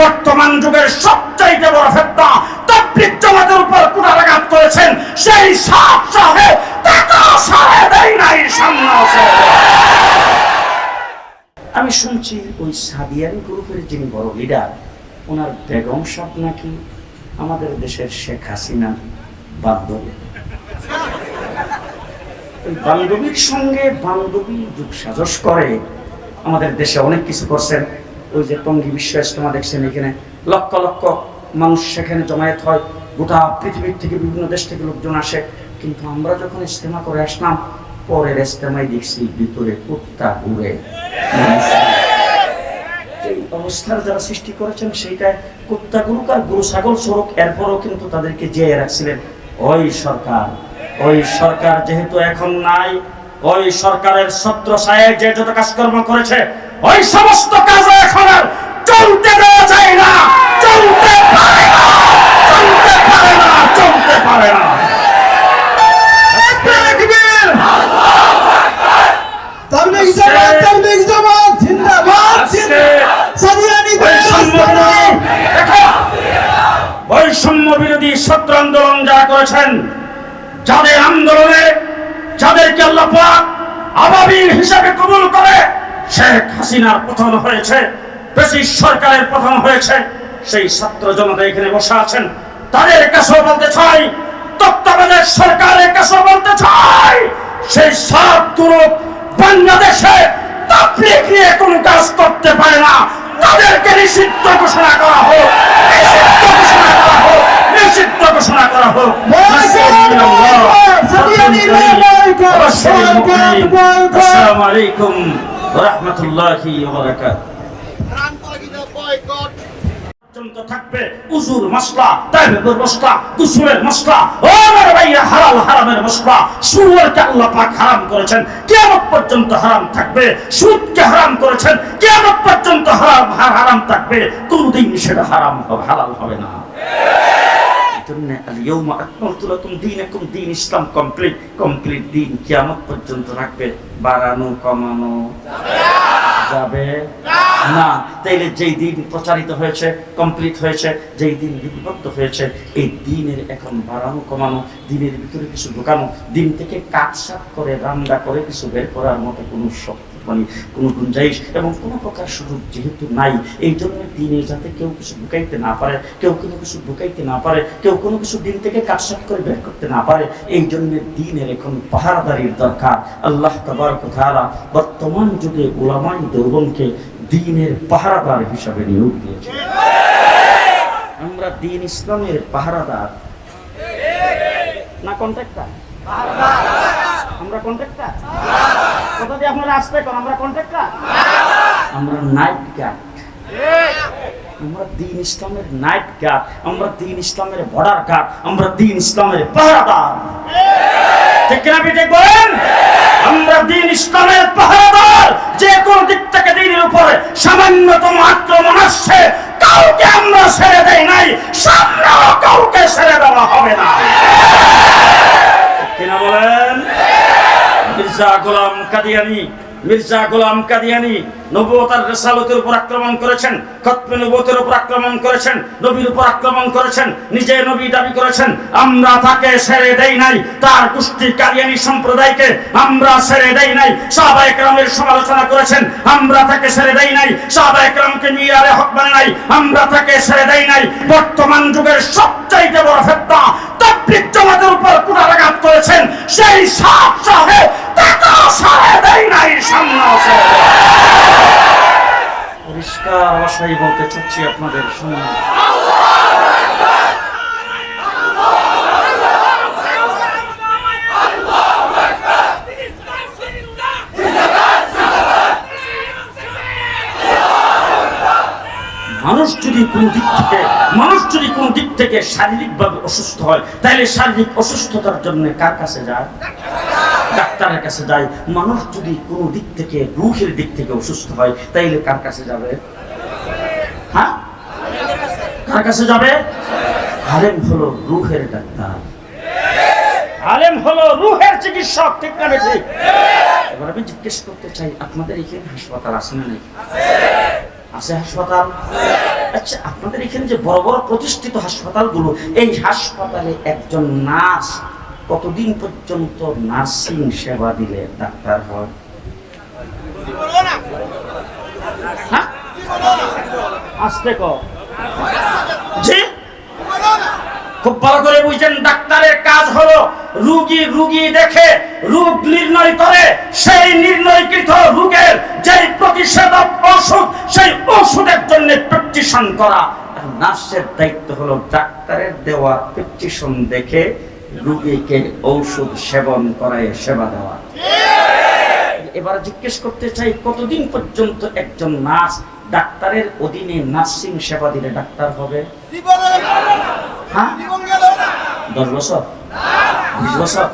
বর্তমান যুগের সবচাইতে বড় ফেতনা, তাবলিগ জামাতের উপর কুড়াঘাত করেছেন সেই সাত সাহেব টাকা সাহেব দেয় নাই সামনে আছে। আমি শুনছি ওই সাদিয়ান গ্রুপের যিনি বড় লিডার ওনার বেগম সাহেব নাকি আমাদের দেশের শেখ হাসিনা বান্ধবী ওই বান্ধবীর সঙ্গে বান্ধবী যুগ সাজস করে, আমাদের দেশে অনেক কিছু করছেন ওই যে টঙ্গী বিশ্ব ইজতেমা দেখছেন এখানে, লক্ষ লক্ষ মানুষ সেখানে জমায়েত হয়। গোটা পৃথিবীর থেকে বিভিন্ন দেশ থেকে লোকজন আসে। কিন্তু আমরা যখন ইজতেমা করে আসলাম, পরের ইজতেমায় দেখছি ভিতরে কুত্তা ঘুরে। অবস্থার যারা সৃষ্টি করেছেন সেইটা কুত্তা গুরুক আর গরু, ছাগল স্বরূপ এরপরও কিন্তু তাদেরকে জিয়ে রাখছিলেন। ওই সরকার ওই সরকার যেহেতু এখন নাই, ওই সরকারের ছত্র সাহেব যে যত কাজকর্ম করেছে ওই সমস্ত কাজ এখন আর চলতে দেওয়া যায় না। চলতে পারে না। চলতে পারে না চলতে পারে না। তাবলিগ জামাত তাবলিগ জামাত জিন্দাবাদ। আজকে সাদিয়ানি বৈষম্য বিরোধী দেখো, বৈষম্য বিরোধী ছাত্র আন্দোলন যারা করেছেন যাদের আন্দোলনে যাদেরকে আল্লাহ পাক আবাবিল হিসাবে কবুল করে শেখ হাসিনার পতন হয়েছে ব্রিটিশ সরকারের পতন হয়েছে সেই ছাত্র জনতা এখানে বসে আছেন। তাদের কাছেও বলতে চাই তত্ত্বাবধায়ক সরকারের কাছেও বলতে চাই সেই সব গ্রুপ বাংলাদেশে তাবলিগ নিয়ে কোনো কাজ করতে পারে না। তাদেরকে নিষিদ্ধ ঘোষণা করা হোক নিষিদ্ধ ঘোষণা করা হোক নিষিদ্ধ ঘোষণা করা হোক। আসসালামু আলাইকুম। রহমতুল্লাহি থাকবে উজুর মশলা তাইবের মশলা কুসুরের মশলা ও আমার ভাইয়া হালাল হারামের মশলা সুরকে আল্লাহ পাক হারাম করেছেন কিয়ামত পর্যন্ত হারাম থাকবে সুদকে হারাম করেছেন কিয়ামত পর্যন্ত হারাম হারাম থাকবে কোনদিন সেটা হারাম হবে হালাল হবে না। জন্য আকমালতু লাকুম দীনাকুম, দীন ইসলাম কমপ্লিট কমপ্লিট কিয়ামত পর্যন্ত রাখবে। বাড়ানো, কমানো যাবে না। তাইলে যেই দিন প্রচারিত হয়েছে কমপ্লিট হয়েছে, যেই দিন লিপিবদ্ধ হয়েছে, এই দিনের এখন বাড়ানো, কমানো, দিনের ভিতরে কিছু ঢোকানো, দিন থেকে কাটসাট করে, রান্না করে কিছু বের করার মতো কোনো শক্তি মানে কোনো গুঞ্জাইশ এবং কোনো প্রকার সুযোগ যেহেতু নাই, এই জন্য দিনে যাতে কেউ কিছু ঢুকাইতে না পারে, কেউ কোনো কিছু ঢুকাইতে না পারে, কেউ কোনো কিছু দিন থেকে কাটসাট করে বের করতে না পারে, এই জন্য দিনের এখন পাহারাদারির দরকার। আল্লাহ তাবারক তাআলা বর্তমান যুগে ওলামাই দেওবনকে দিনের পাহারাদার হিসাবে নিয়োগ দিয়েছে আমরা দিন ইসলামের পাহারাদার। না কন্ট্রাক্টর? আমরা কন্ট্রাক্টর? কথা আমরা আমরা নাইট গার্ড আমরা দিন ইসলামের নাইট গার্ড আমরা দিন ইসলামের বর্ডার গার্ড আমরা দিন ইসলামের পাহারাদার। ঠিক কিনা আপনি ঠিক বলেন? আমরা দিন ইসলামের পাহারাদার। যে কোন দিক থেকে দিনের উপরে সামান্যতম আক্রমণ আসছে, কাউকে আমরা ছেড়ে দেই নাই, সামনেও কাউকে ছেড়ে দেওয়া হবে না। কিনা বলেন? মির্জা গোলাম কাদিয়ানি, মির্জা গোলাম কাদিয়ানি নবুয়তার রেসালতের উপর আক্রমণ করেছেন, খতমে নবুয়তের উপর আক্রমণ করেছেন, নবীর উপর আক্রমণ করেছেন, নিজে নবী দাবি করেছেন, আমরা তাকে ছেড়ে দেই নাই, তার কুষ্টি কাদিয়ানি সম্প্রদায়কে আমরা ছেড়ে দেই নাই, সাহাবা একরামের সমালোচনা করেছেন, আমরা তাকে ছেড়ে দেই নাই, সাহাবা একরামকে মিয়ারে হক মানে নাই, আমরা তাকে ছেড়ে দেই নাই, বর্তমান যুগের সবচাইতে বড় ফেতনা জামাতের উপর কুড়ারাঘাত করেছেন, সেই সাপ সাহেব টাকা দেই নাই সামনে আছে। পরিষ্কার ভাষায় বলতে চাচ্ছি আপনাদের শুনুন। যদি কোনো দিক থেকে, মানুষ যদি কোনো দিক থেকে অসুস্থ হয়, তাহলে শারীরিক অসুস্থতার জন্য কার কাছে যায়? ডাক্তারের কাছে যায়। মানুষ যদি কোনো দিক থেকে, রুহের দিক থেকে অসুস্থ হয়, তাইলে কার কাছে যাবে? হ্যাঁ? কার কাছে যাবে? হলো রুহের ডাক্তার। আলেম হলো রুহের চিকিৎসক, ঠিক না এবার আমি জিজ্ঞেস করতে চাই, আপনাদের এখানে হাসপাতাল আছে না নাকি আছে হাসপাতাল? আচ্ছা আপনাদের এখানে যে বড় বড় প্রতিষ্ঠিত হাসপাতালগুলো, এই হাসপাতালে একজন নার্স, কতদিন পর্যন্ত নার্সিং সেবা দিলে ডাক্তার হয়? হ্যাঁ? খুব ভালো করে বুঝছেন ডাক্তারের কাজ হলো রুগী রুগী দেখে, রোগ নির্ণয় করে, সেই নির্ণয়কৃত রোগের যেই প্রতিষেধক ওষুধ, সেই ওষুধের জন্য প্রেসক্রিপশন করা। নার্সের দায়িত্ব হলো ডাক্তারের দেওয়া প্রেসক্রিপশন দেখে রুগীকে ঔষধ সেবন করায় সেবা দেওয়া। এবার জিজ্ঞেস করতে চাই কতদিন পর্যন্ত একজন নার্স ডাক্তারের অধীনে নার্সিং সেবা দিলে ডাক্তার হবে? হ্যাঁ? দশ বছর? বিশ বছর?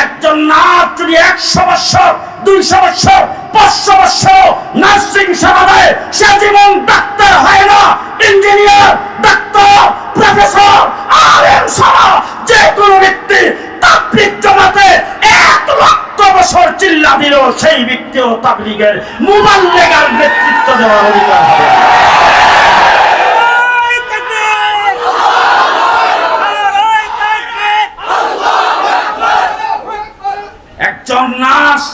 একজন নার্স যদি একশো বছর দুইশো বছর পাঁচশো বছর নার্সিং সেবা সে জীবন ডাক্তার হয় না, ইঞ্জিনিয়ার, ডাক্তার, প্রফেসর আর এম যে কোনো ব্যক্তি তাবলিগ জমাতে এক লক্ষ বছর চিল্লা দিল সেই ব্যক্তিও তাবলিগের মুবাল্লেগার নেতৃত্ব দেওয়ার অধিকার হবে একজন নার্স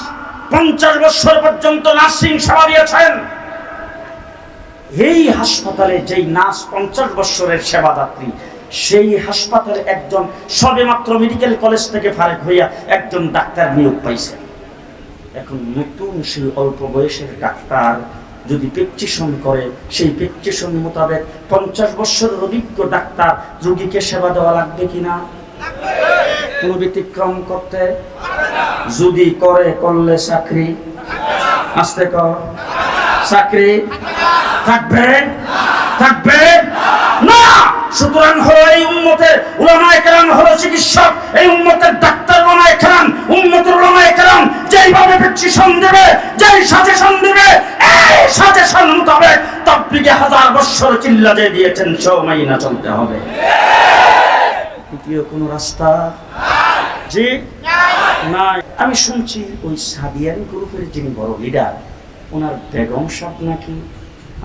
পঞ্চাশ বছর পর্যন্ত নার্সিং সেবা দিয়েছেন। এই হাসপাতালে যেই নার্স পঞ্চাশ বছরের সেবাদাত্রী, সেই হাসপাতালে একজন সবেমাত্র মেডিকেল কলেজ থেকে ফারেক হইয়া একজন ডাক্তার নিয়োগ পাইছে। এখন নতুন সেই অল্প বয়সের ডাক্তার যদি প্রেকচিশন করে, সেই প্রেকচিশন মোতাবেক পঞ্চাশ বছরের অভিজ্ঞ ডাক্তার রোগীকে সেবা দেওয়া লাগবে কিনা? কোনো ব্যতিক্রম করতে? যদি করে, করলে চাকরি? আসতে কর। চাকরি থাকবে? থাকবে? না! সুতরাং হলো এই উম্মতের উলামায়ে কেরাম হলো চিকিৎসক, এই উম্মতের ডাক্তার উলামায়ে কেরাম, উম্মতের উলামায়ে কেরাম যেইভাবে প্রেসক্রিপশন দেবে, যেই সাজেশন দেবে, এই সাজেশন মোতাবেক তাবলিগে হাজার বছর চিল্লা দিয়ে দিয়েছেন ছ মাইনা চলতে হবে। দ্বিতীয় কোনো রাস্তা? জি? না আমি শুনছি ওই সাদিয়ান গ্রুপের যিনি বড় লিডার ওনার বেগম সাহ নাকি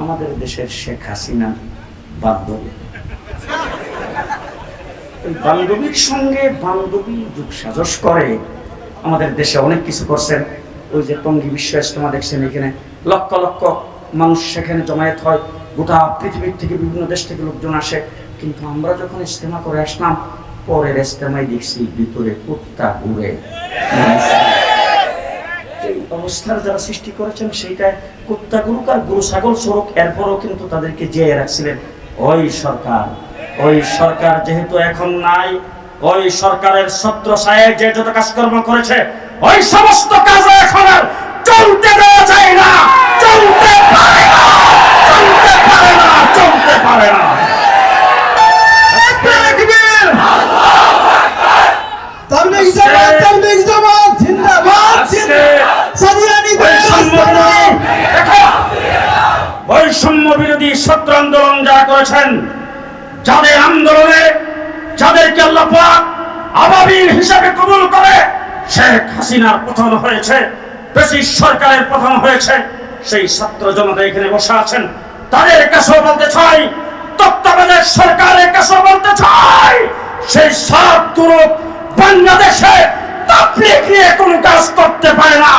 আমাদের দেশের শেখ হাসিনা বান্ধবী? ওই বান্ধবীর সঙ্গে বান্ধবী যুগ সাজস করে, আমাদের দেশে অনেক কিছু করছেন। ওই যে টঙ্গী বিশ্ব ইজতেমা দেখছেন এখানে, লক্ষ লক্ষ মানুষ সেখানে জমায়েত হয়। গোটা পৃথিবীর থেকে বিভিন্ন দেশ থেকে লোকজন আসে। কিন্তু আমরা যখন ইজতেমা করে আসলাম পরের ইজতেমায় দেখছি ভিতরে কুত্তা ঘুরে অবস্থার যারা সৃষ্টি করেছেন, সেইটা কুত্তা গুরুক আর ছাগল স্বরূপ এরপরও কিন্তু তাদেরকে জিয়ে রাখছিলেন। ওই সরকার ওই সরকার যেহেতু এখন নাই, ওই সরকারের ছত্র সায়ে যে যত কাজকর্ম করেছে, ওই সমস্ত কাজ এখন আর চলতে দেওয়া যায় না, চলতে পারে না, চলতে পারে না, চলতে পারে না তাকবীর তাবলীগ জামাত তাবলীগ জামাত জিন্দাবাদ জিন্দাবাদ সাদিয়ানি বৈষম্য বিরোধী দেখো, বৈষম্য বিরোধী ছাত্র আন্দোলন যারা করেছেন, যাদের আন্দোলনে যাদেরকে আবাবিল হিসাবে কবুল করে, শেখ হাসিনার পতন হয়েছে সরকারের পতন হয়েছে, সেই ছাত্র জনতা এখানে বসে আছেন। তাদের কাছেও বলতে চাই, তত্ত্বাবধায়ক সরকারের কাছেও বলতে চাই, সেই সাত গ্রুপ বাংলাদেশে তাবলিগ নিয়ে কোনো কাজ করতে পারে না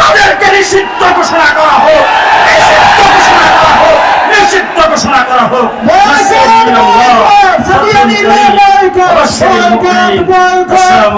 তাদেরকে নিষিদ্ধ ঘোষণা করা হোক নিষিদ্ধ ঘোষণা করা হোক নিষিদ্ধ ঘোষণা করা হোক আসসালামু